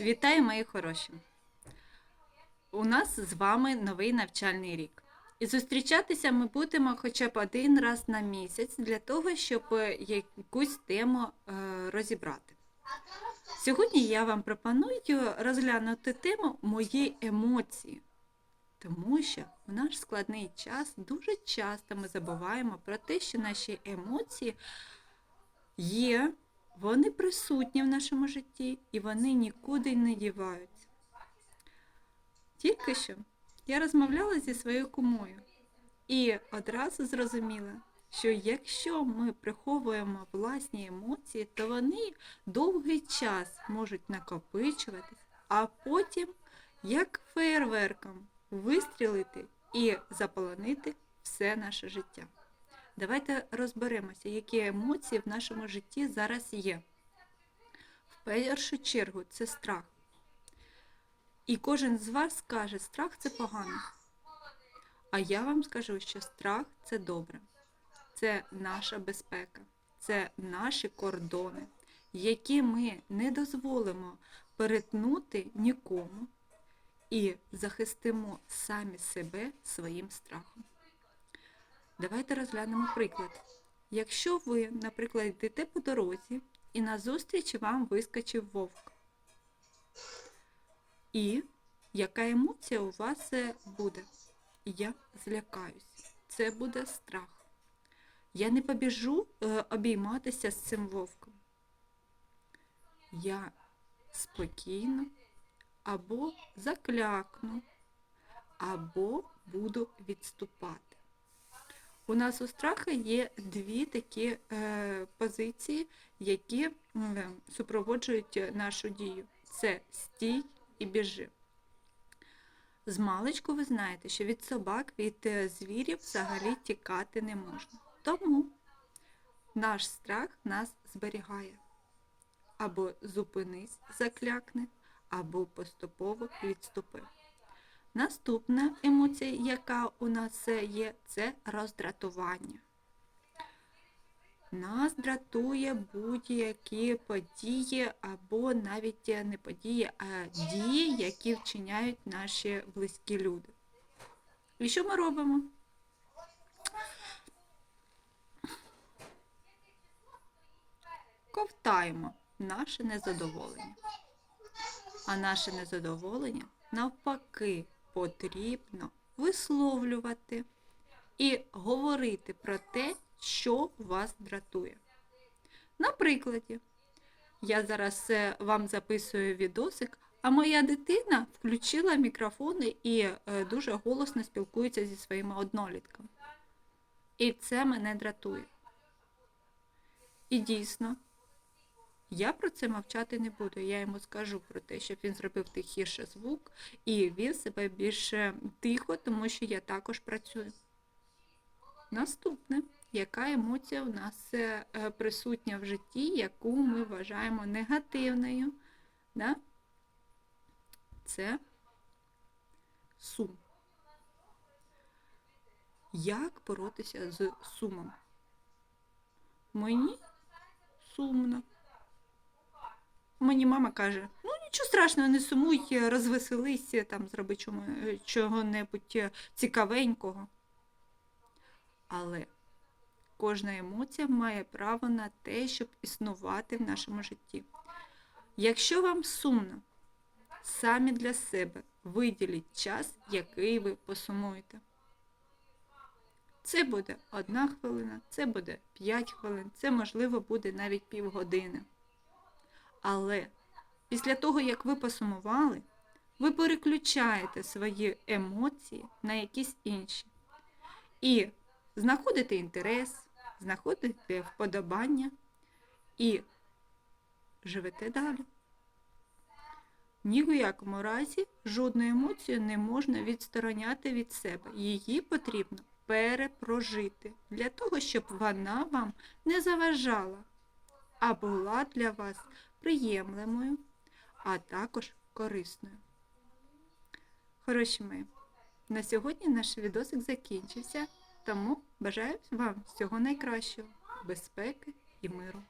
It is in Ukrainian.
Вітаю, мої хороші! У нас з вами новий навчальний рік. І зустрічатися ми будемо хоча б один раз на місяць для того, щоб е, якусь тему е, розібрати. Сьогодні я вам пропоную розглянути тему мої емоції. Тому що в наш складний час дуже часто ми забуваємо про те, що наші емоції є, вони присутні в нашому житті і вони нікуди не діваються. Тільки що я розмовляла зі своєю кумою і одразу зрозуміла, що якщо ми приховуємо власні емоції, то вони довгий час можуть накопичуватись, а потім, як фейерверком, вистрілити і заполонити все наше життя. Давайте розберемося, які емоції в нашому житті зараз є. В першу чергу це страх. І кожен з вас скаже, страх це погано. А я вам скажу, що страх це добре. Це наша безпека, це наші кордони, які ми не дозволимо перетнути нікому і захистимо самі себе своїм страхом. Давайте розглянемо приклад. Якщо ви, наприклад, йдете по дорозі і назустріч вам вискочив вовк. І яка емоція у вас е, буде? Я злякаюсь. Це буде страх. Я не побіжу е, обійматися з цим вовком. Я спокійно або заклякну, або буду відступати. У нас у страха є дві такі е, позиції, які супроводжують нашу дію. Це стій і біжи. З маличку ви знаєте, що від собак, від е, звірів взагалі тікати не можна. Тому наш страх нас зберігає. Або зупинись, заклякни, або поступово відступи. Наступна емоція, яка у нас є, це роздратування. Нас дратує будь-які події або навіть не події, а дії, які вчиняють наші близькі люди. І що ми робимо? Ковтаємо наше незадоволення. А наше незадоволення навпаки потрібно висловлювати і говорити про те, що вас дратує. На прикладі, я зараз е, вам записую відосик, а моя дитина включила мікрофони і е, дуже голосно спілкується зі своїми однолітками. І це мене дратує. І дійсно, я про це мовчати не буду. Я йому скажу про те, щоб він зробив тихіше звук і вів себе більш тихо, тому що я також працюю. Наступне, яка емоція у нас е, е, присутня в житті, яку ми вважаємо негативною? Да? Це сум. Як боротися з сумом? Мені сумно. Мені мама каже, ну нічого страшного, не сумуй, розвеселися, там, зроби чому, чого-небудь цікавенького. Але кожна емоція має право на те, щоб існувати в нашому житті. Якщо вам сумно, самі для себе виділіть час, який ви посумуєте. Це буде одна хвилина, це буде 5 хвилин, це, можливо, буде навіть півгодини. Але після того, як ви посумували, ви переключаєте свої емоції на якісь інші. І знаходите інтерес, знаходите вподобання і живете далі. Ні в якому разі жодну емоцію не можна відстороняти від себе. Її потрібно перепрожити для того, щоб вона вам не заважала, а була для вас приємлемою, а також корисною. Хороші мої, на сьогодні наш відосик закінчився, тому бажаю вам всього найкращого, безпеки і миру.